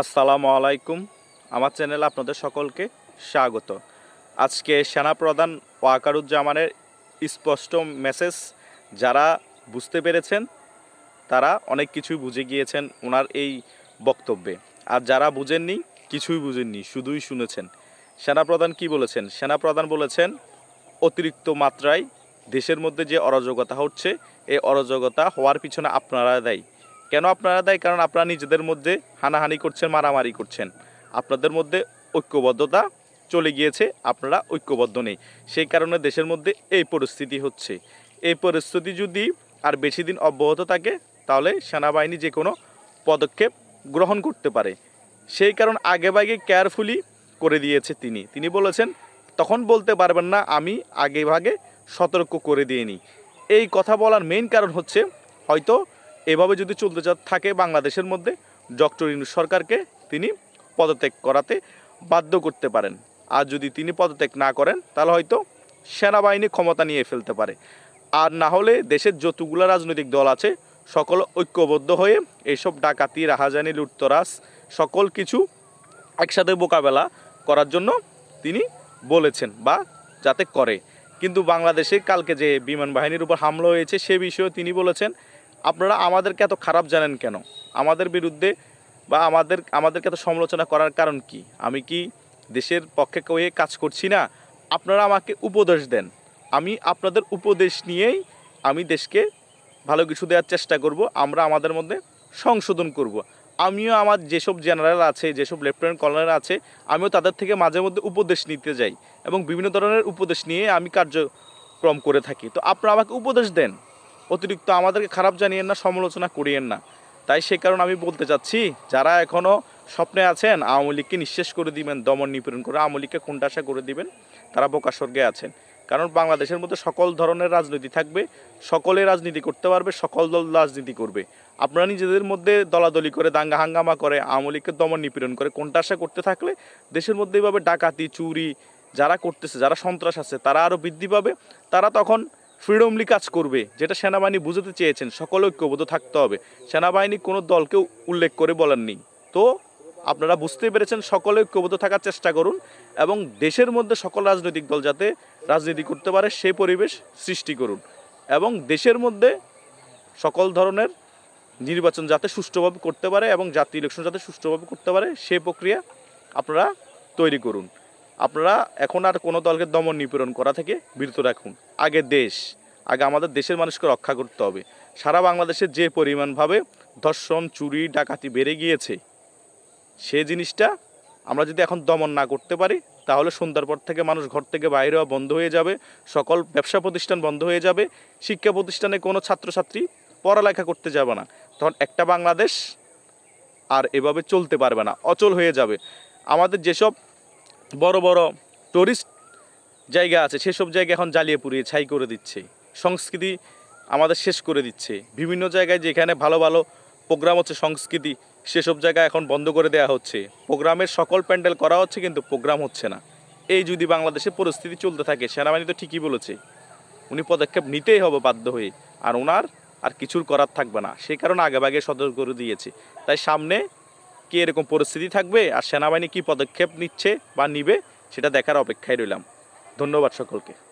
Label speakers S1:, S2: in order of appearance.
S1: আসসালামু আলাইকুম। আমার চ্যানেলে আপনাদের সকলকে স্বাগত। আজকে সেনাপ্রধান ওয়াকারুজ্জামানের স্পষ্ট মেসেজ, যারা বুঝতে পেরেছেন, তারা অনেক কিছুই বুঝে গিয়েছেন ওনার এই বক্তব্যে। আর যারা বুঝেননি, কিছুই বুঝেননি, শুধুই শুনেছেন। সেনাপ্রধান কি বলেছেন? সেনাপ্রধান বলেছেন, অতিরিক্ত মাত্রায় দেশের মধ্যে যে অরাজকতা হচ্ছে, এই অরাজকতা হওয়ার পিছনে আপনারা দেয়। কেন আপনারা দেয়? কারণ আপনারা নিজেদের মধ্যে হানাহানি করছেন, মারামারি করছেন। আপনাদের মধ্যে ঐক্যবদ্ধতা চলে গিয়েছে, আপনারা ঐক্যবদ্ধ নেই। সেই কারণে দেশের মধ্যে এই পরিস্থিতি হচ্ছে। এই পরিস্থিতি যদি আর বেশি দিন অব্যাহত থাকে, তাহলে সেনাবাহিনী যে কোনো পদক্ষেপ গ্রহণ করতে পারে। সেই কারণ আগেভাগে কেয়ারফুলি করে দিয়েছে তিনি। তিনি বলেছেন, তখন বলতে পারবেন না, আমি আগেভাগে সতর্ক করে দিইনি। এই কথা বলার মেইন কারণ হচ্ছে, হয়তো এভাবে যদি চলতে থাকে বাংলাদেশের মধ্যে, ডক্টর ইউনূস সরকারকে তিনি পদত্যাগ করাতে বাধ্য করতে পারেন। আর যদি তিনি পদত্যাগ না করেন, তাহলে হয়তো সেনাবাহিনী ক্ষমতা নিয়ে ফেলতে পারে। আর না হলে দেশের যতগুলো রাজনৈতিক দল আছে, সকল ঐক্যবদ্ধ হয়ে এইসব ডাকাতি, রাহাজানি, লুটতরাজ, সকল কিছু একসাথে মোকাবেলা করার জন্য তিনি বলেছেন বা যাতে করে। কিন্তু বাংলাদেশে কালকে যে বিমান বাহিনীর উপর হামলা হয়েছে, সে বিষয়েও তিনি বলেছেন আপনারা আমাদেরকে এত খারাপ জানেন কেন? আমাদের বিরুদ্ধে বা আমাদের, আমাদেরকে এত সমালোচনা করার কারণ কি? আমি কি দেশের পক্ষে হয়ে কাজ করছি না? আপনারা আমাকে উপদেশ দেন। আমি আপনাদের উপদেশ নিয়েই আমি দেশকে ভালো কিছু দেওয়ার চেষ্টা করব, আমরা আমাদের মধ্যে সংশোধন করব। আমিও আমার যেসব জেনারেল আছে, যেসব লেফটেন্যান্ট কর্নেল আছে, আমিও তাদের থেকে মাঝে মধ্যে উপদেশ নিতে যাই এবং বিভিন্ন ধরনের উপদেশ নিয়ে আমি কার্যক্রম করে থাকি। তো আপনারা আমাকে উপদেশ দেন। অতিরিক্ত আমাদেরকে খারাপ জানিয়েন না, সমালোচনা করিয়েন না। তাই সে কারণে আমি বলতে চাচ্ছি, যারা এখনও স্বপ্নে আছেন, আওয়ামী লীগকে নিঃশেষ করে দিবেন, দমন নিপীড়ন করে আওয়ামী লীগকে কোনটাশা করে দিবেন, তারা বোকা স্বর্গে আছেন। কারণ বাংলাদেশের মধ্যে সকল ধরনের রাজনীতি থাকবে, সকলে রাজনীতি করতে পারবে, সকল দল রাজনীতি করবে। আপনারা নিজেদের মধ্যে দলাদলি করে, দাঙ্গা হাঙ্গামা করে, আওয়ামী লীগকে দমন নিপীড়ন করে কোনটা আশা করতে থাকলে দেশের মধ্যে এইভাবে ডাকাতি, চুরি যারা করতেছে, যারা সন্ত্রাস আছে, তারা আরও বৃদ্ধি পাবে। তারা তখন ফ্রিডমলি কাজ করবে, যেটা সেনাবাহিনী বুঝতে চেয়েছেন, সকলে ঐক্যবদ্ধ থাকতে হবে। সেনাবাহিনী কোনো দলকে উল্লেখ করে বলেননি তো আপনারা বুঝতে পেরেছেন, সকলে ঐক্যবদ্ধ থাকার চেষ্টা করুন এবং দেশের মধ্যে সকল রাজনৈতিক দল যাতে রাজনীতি করতে পারে সেই পরিবেশ সৃষ্টি করুন এবং দেশের মধ্যে সকল ধরনের নির্বাচন যাতে সুষ্ঠুভাবে করতে পারে এবং জাতীয় ইলেকশন যাতে সুষ্ঠুভাবে করতে পারে সেই প্রক্রিয়া আপনারা তৈরি করুন। আপনারা এখন আর কোনো দলকে দমন নিপীড়ন করা থেকে বিরত রাখুন। আগে দেশ, আগে আমাদের দেশের মানুষকে রক্ষা করতে হবে। সারা বাংলাদেশে যে পরিমাণভাবে ধর্ষণ, চুরি, ডাকাতি বেড়ে গিয়েছে, সে জিনিসটা আমরা যদি এখন দমন না করতে পারি, তাহলে সন্ধ্যার পর থেকে মানুষ ঘর থেকে বাইরে হওয়া বন্ধ হয়ে যাবে, সকল ব্যবসা প্রতিষ্ঠান বন্ধ হয়ে যাবে, শিক্ষা প্রতিষ্ঠানে কোনো ছাত্রছাত্রী পড়ালেখা করতে যাবে না। তখন একটা বাংলাদেশ আর এভাবে চলতে পারবে না, অচল হয়ে যাবে। আমাদের যেসব বড় বড় টুরিস্ট জায়গা আছে, সেসব জায়গা এখন জ্বালিয়ে পুড়িয়ে ছাই করে দিচ্ছে। সংস্কৃতি আমাদের শেষ করে দিচ্ছে। বিভিন্ন জায়গায় যেখানে ভালো ভালো প্রোগ্রাম হচ্ছে সংস্কৃতি, সেসব জায়গা এখন বন্ধ করে দেওয়া হচ্ছে। প্রোগ্রামের সকল প্যান্ডেল করা হচ্ছে কিন্তু প্রোগ্রাম হচ্ছে না। এই যদি বাংলাদেশে পরিস্থিতি চলতে থাকে, সেনাবাহিনী তো ঠিকই বলেছে, উনি পদক্ষেপ নিতেই হবে বাধ্য হয়ে। আর ওনার আর কিছুর করার থাকবে না। সেই কারণে আগেভাগে সতর্ক করে দিয়েছে। তাই সামনে কি এরকম পরিস্থিতি থাকবে আর সেনাবাহিনী কি পদক্ষেপ নিচ্ছে বা নিবে, সেটা দেখার অপেক্ষায় রইলাম। ধন্যবাদ সকলকে।